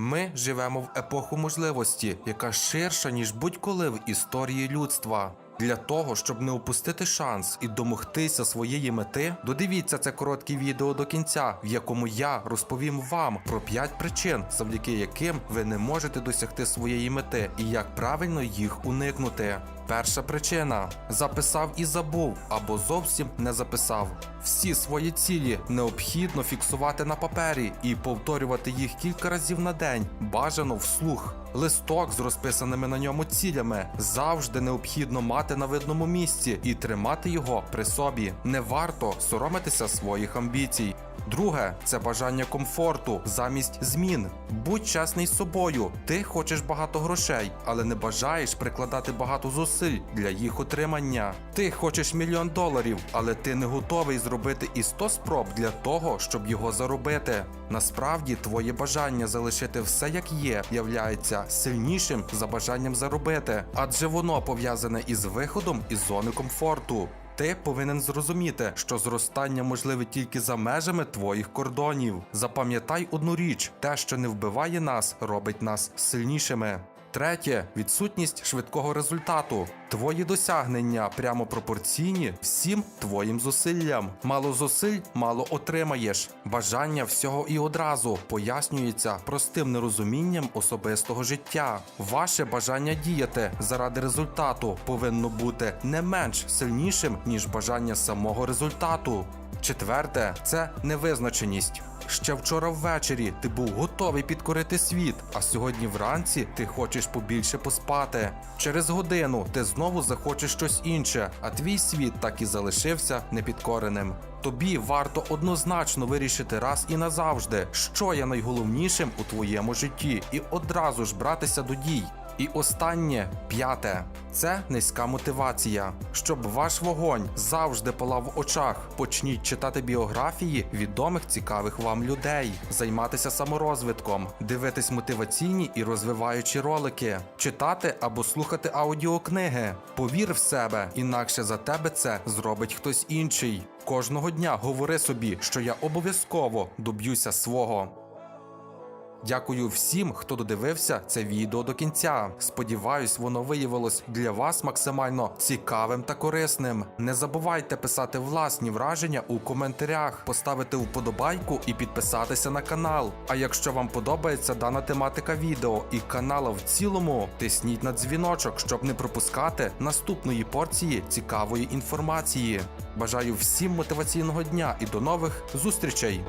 Ми живемо в епоху можливості, яка ширша, ніж будь-коли в історії людства. Для того, щоб не упустити шанс і домогтися своєї мети, додивіться це коротке відео до кінця, в якому я розповім вам про 5 причин, завдяки яким ви не можете досягти своєї мети і як правильно їх уникнути. Перша причина записав і забув або зовсім не записав. Всі свої цілі необхідно фіксувати на папері і повторювати їх кілька разів на день, бажано вслух. Листок з розписаними на ньому цілями завжди необхідно мати на видному місці і тримати його при собі. Не варто соромитися своїх амбіцій. Друге це бажання комфорту замість змін. Будь чесний з собою. Ти хочеш багато грошей, але не бажаєш прикладати багато зусиль для їх отримання. Ти хочеш мільйон доларів, але ти не готовий зробити і 100 спроб для того, щоб його заробити. Насправді, твоє бажання залишити все як є, являється сильнішим за бажанням заробити, адже воно пов'язане із виходом із зони комфорту. Ти повинен зрозуміти, що зростання можливе тільки за межами твоїх кордонів. Запам'ятай одну річ: те, що не вбиває нас, робить нас сильнішими. Третє відсутність швидкого результату. Твої досягнення прямо пропорційні всім твоїм зусиллям. Мало зусиль, мало отримаєш. Бажання всього і одразу пояснюється простим нерозумінням особистого життя. Ваше бажання діяти заради результату повинно бути не менш сильнішим, ніж бажання самого результату. Четверте це невизначеність. Ще вчора ввечері ти був готовий підкорити світ, а сьогодні вранці ти хочеш побільше поспати. Через годину ти знову захочеш щось інше, а твій світ так і залишився непідкореним. Тобі варто однозначно вирішити раз і назавжди, що є найголовнішим у твоєму житті, і одразу ж братися до дій. І останнє п'яте це низька мотивація. Щоб ваш вогонь завжди палав в очах. Почніть читати біографії відомих цікавих вам людей, займатися саморозвитком, дивитись мотиваційні і розвиваючі ролики, читати або слухати аудіокниги. Повір в себе, інакше за тебе це зробить хтось інший. Кожного дня говори собі, що я обов'язково доб'юся свого. Дякую всім, хто додивився це відео до кінця. Сподіваюсь, воно виявилось для вас максимально цікавим та корисним. Не забувайте писати власні враження у коментарях, поставити вподобайку і підписатися на канал. А якщо вам подобається дана тематика відео і канала в цілому, тисніть на дзвіночок, щоб не пропускати наступної порції цікавої інформації. Бажаю всім мотиваційного дня і до нових зустрічей!